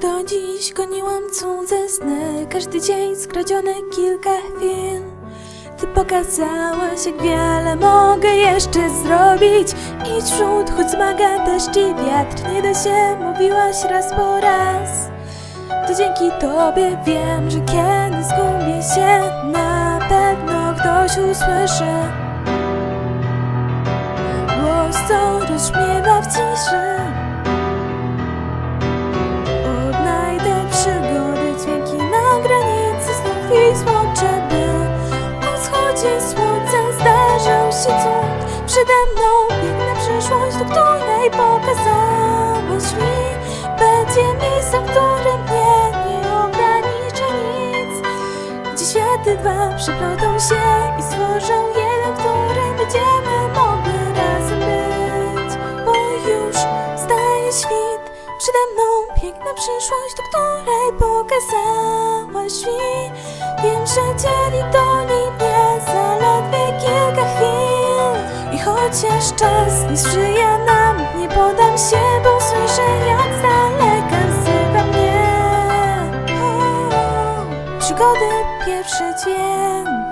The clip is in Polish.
Do dziś goniłam cudze sny Każdy dzień skradziony kilka chwil. Ty pokazałaś jak wiele mogę jeszcze zrobić. Idź w przód, choć zmaga deszcz i wiatr Nie da się, mówiłaś raz po raz. To dzięki tobie wiem, że kiedy zgubię się Na pewno ktoś usłyszy. Głos, co rozśmiewa w ciszy wschodzie słońca zdarzył się cud. Przede mną piękna przyszłość, do której pokazałaś mi. Będzie miejsce, w którym mnie nie ogranicza nic. Gdzie światy dwa przeplotą się i stworzą jeden, w którym będziemy mogły razem być. Bo już staje świt przede mną piękna przyszłość, do której pokazałaś mi. Wiem, że dzieli to chociaż czas nie sprzyja nam Nie podam się, bo słyszę jak z daleka wzywa mnie. Przygody pierwszy dzień.